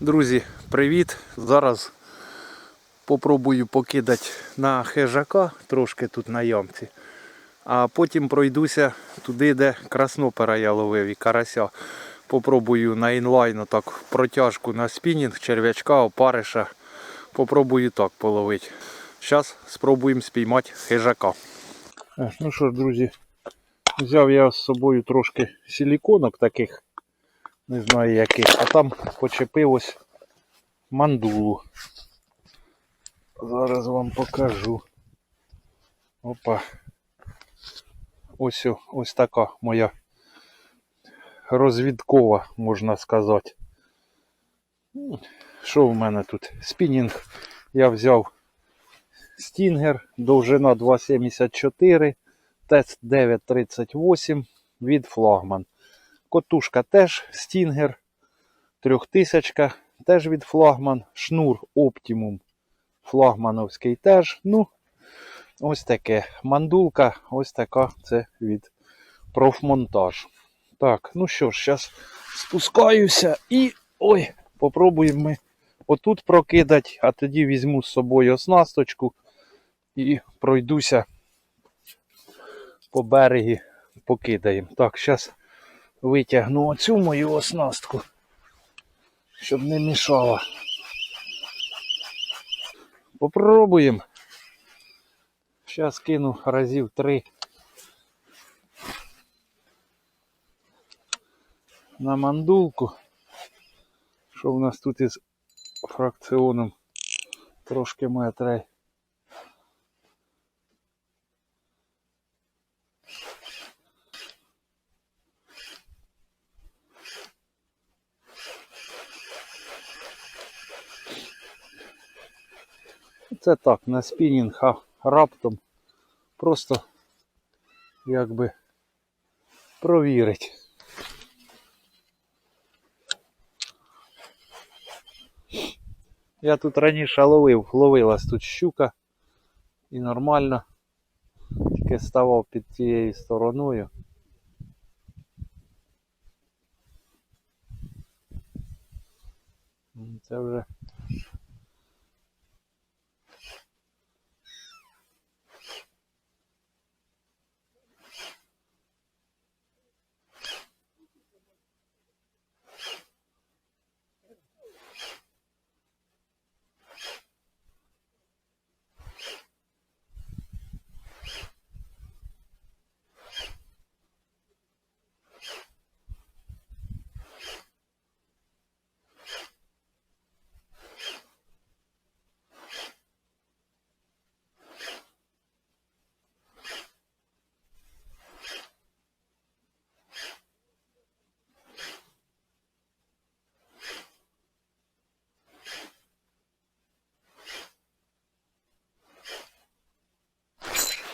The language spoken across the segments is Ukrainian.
Друзі, привіт! Зараз попробую покидати на хижака трошки тут на ямці. А потім пройдуся туди, де краснопера я ловив і карася. Попробую на інлайн так протяжку на спінінг, черв'ячка, опариша. Попробую так половити. Зараз спробуємо спіймати хижака. Ну що ж, друзі, взяв я з собою трошки силіконок таких не знаю яких, а там почепив ось мандулу. Зараз вам покажу. Опа. Ось ось така моя розвідкова, можна сказати. Що в мене тут? Спінінг я взяв стінгер, довжина 2,74, тест 9,38 від флагман. Котушка теж стінгер. Трьохтисячка теж від флагман. Шнур Optimum флагмановський теж. Ну, ось таке. Мандулка, ось така це від профмонтаж. Так, ну що ж, зараз спускаюся і. Ой, попробуємо ми отут прокидати, а тоді візьму з собою оснасточку і пройдуся по берегі, покидаємо. Так, зараз витягну оцю мою оснастку, щоб не мішала. Попробуємо. Зараз кину разів три на мандулку. Що в нас тут із фракціоном трошки метрей. Це так, на спінінг, а раптом просто якби провірить. Я тут раніше ловив, ловилась тут щука і нормально. Тільки ставав під тією стороною. Це вже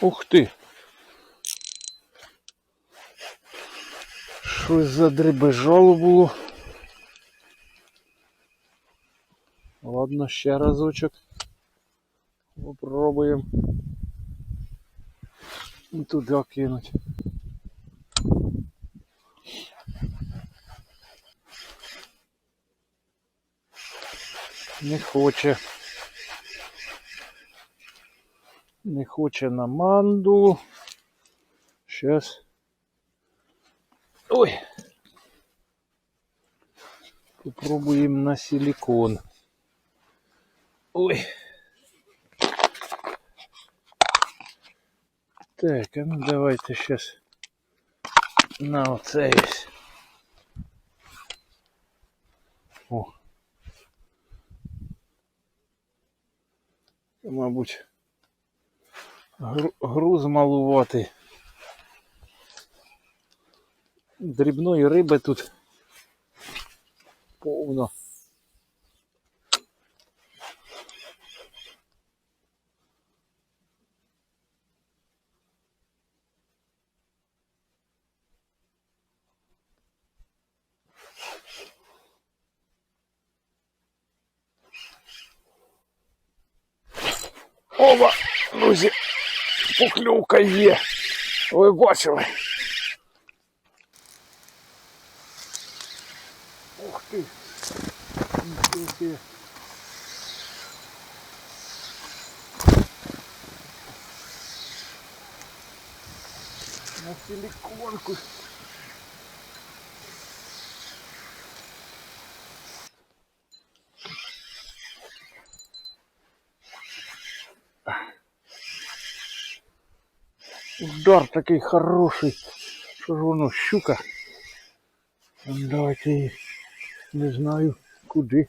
Ух ти! Щось задребежало було. Ладно, ще разочок. Попробуємо. Туди кинуть. Не хоче. Не хоче на манду. Сейчас. Ой. Попробуем на силикон. Ой. Так, а ну давайте сейчас на оце ось. О. Мабуть, груз малуватий. Дрібної риби тут повно. Ова, друзі, покльовка є. Ви бачили? Ух ти. На силиконку. Удар такий хороший. Що ж воно, щука? Ну, Давайте не знаю куди.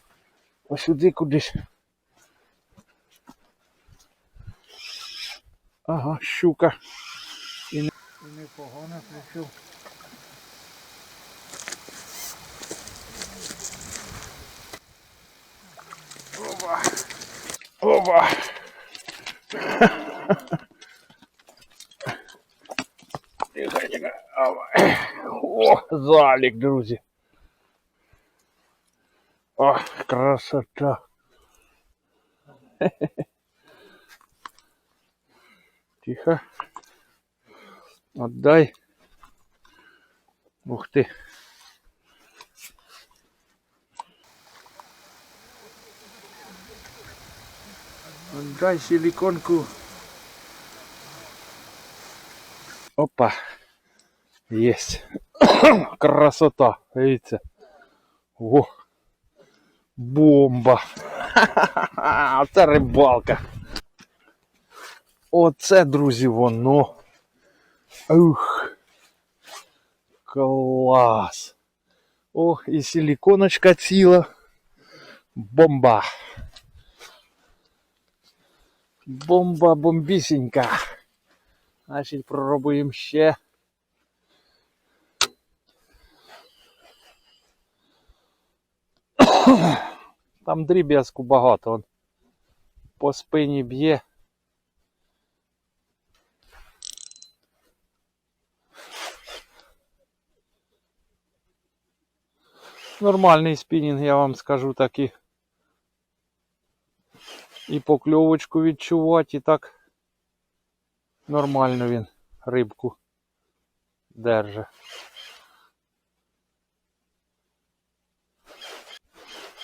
А сюди кудись. Ага, щука. І, не, непогано прийшов. Оба. Оба. залік, друзі. О, красота. Тихо. Отдай. Ух ты. Отдай силиконку. Опа. Есть. Красота. Видите? О. Бомба. Оце рибалка. Оце, друзі, воно. Ух. Клас. О, і силиконочка ціла. Бомба. Бомба бомбісінька. Значить, проробуємо ще. Там дріб'язку багато. Он по спині б'є. Нормальний спінінг, я вам скажу таки. І покльовочку відчувати, і так нормально він рибку держить.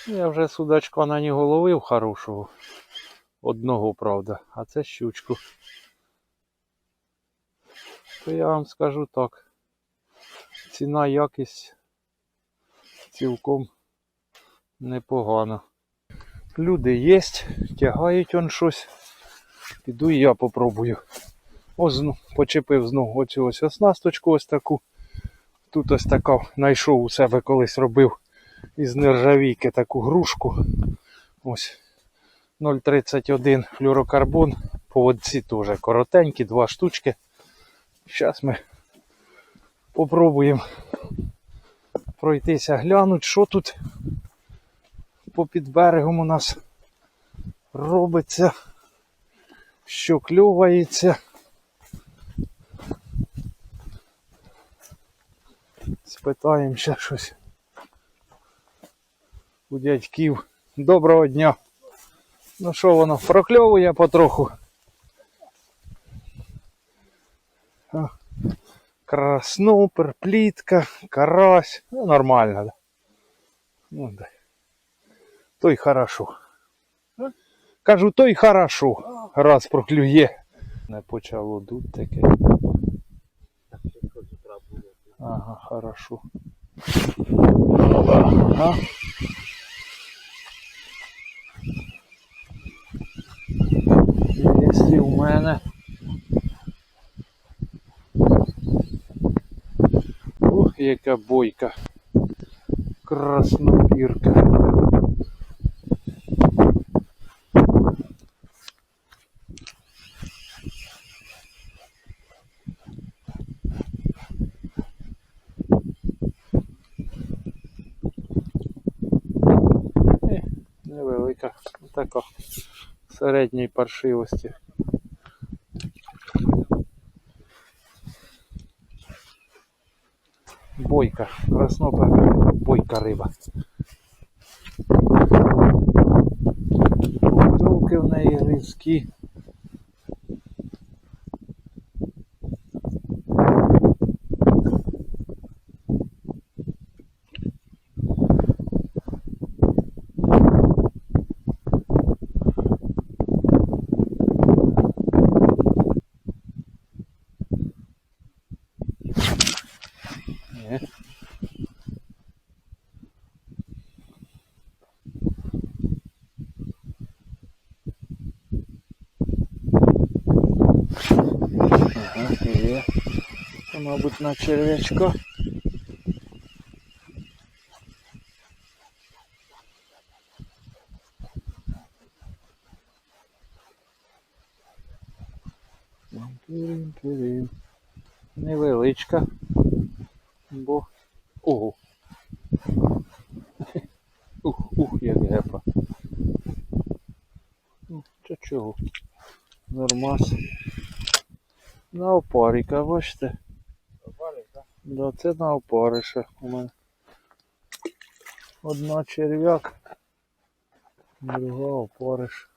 Я вже судачка на нього ловив хорошого. Одного, правда, а це щучку. То я вам скажу так. Ціна якість цілком непогана. Люди є, тягають он щось. Піду і я попробую. Ось почепив знову оцю ось оснасточку ось таку. Тут ось така знайшов у себе колись робив із нержавійки таку грушку. Ось 0,31 флюрокарбон. Поводці теж коротенькі, два штучки. Зараз ми попробуємо пройтися, глянуть, що тут попід берегом у нас робиться, що кльовається. Спитаємо ще щось у дядьків. Доброго дня. Ну що воно, прокльовує потроху. Краснопер, плітка, карась. Ну, нормально, да. Ну, да. То й хорошо. Кажу, то й хорошо. Раз проклює. Не почало дуть таке. Ага, хорошо. Ага. Є у мене. Ух, яка бойка. Краснопірка. Середньої паршивості. Бойка, краснопа, бойка риба. Руки в неї різкі. клює. Це, мабуть, на черв'ячка. Невеличка. Бо. Ого. Ух, ух, як гепа. Ну, Це чого? Нормас. На опаріка, бачите? Да, це на опариша у мене. Одна черв'як, друга опариш.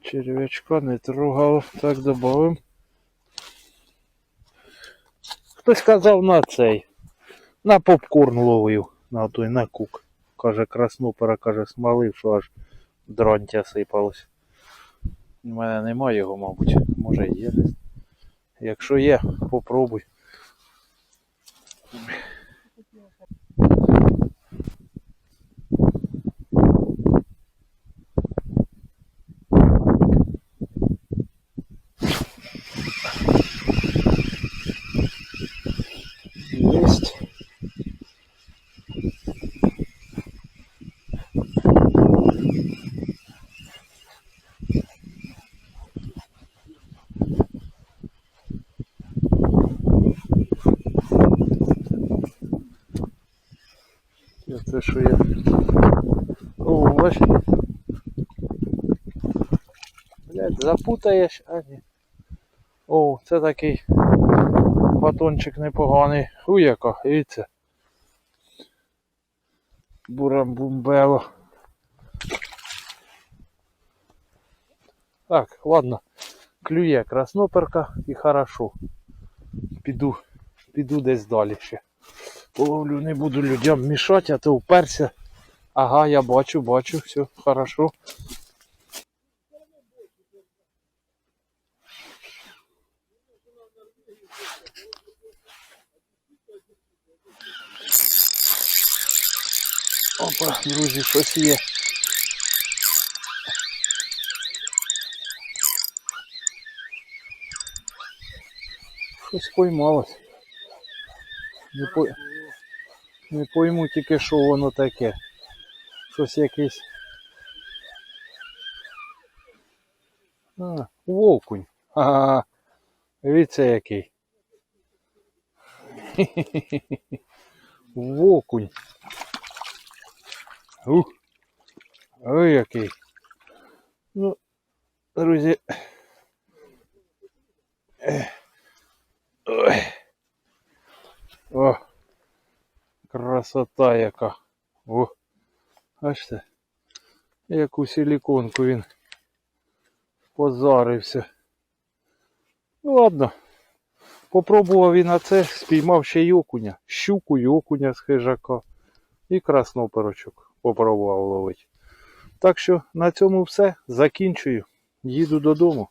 Черв'ячка не трогав, так добавим. Хтось казав на цей. На попкорн ловив, на той на кук. Каже, краснопера, каже, смалив, що аж дронтя сипалось. У мене немає його, мабуть. Може є є. Якщо є, попробуй. Це що. Блядь, запутаєш, а ні. О, це такий батончик непоганий. У яка, дивіться. Бурамбумбело. Так, ладно. Клює красноперка і хорошо. Піду, піду десь далі ще. Половлю, не буду людям мішати, а то вперся. Ага, я бачу, бачу, все хорошо. Опа, друзі, щось є. Щось поймалось. Не, по... Не пойму тільки, що воно таке. Щось якесь. А, вовкунь. Ага. Дивіться який. Вовкунь. Ух. Ой, який. Ну, друзі. Ой. О. Красота яка. О. Бачите? Яку силіконку він позарився. Ну ладно. Попробував і на це, спіймав ще й окуня. Щуку й окуня з хижака. І красноперочок попробував ловити. Так що на цьому все. Закінчую. Їду додому.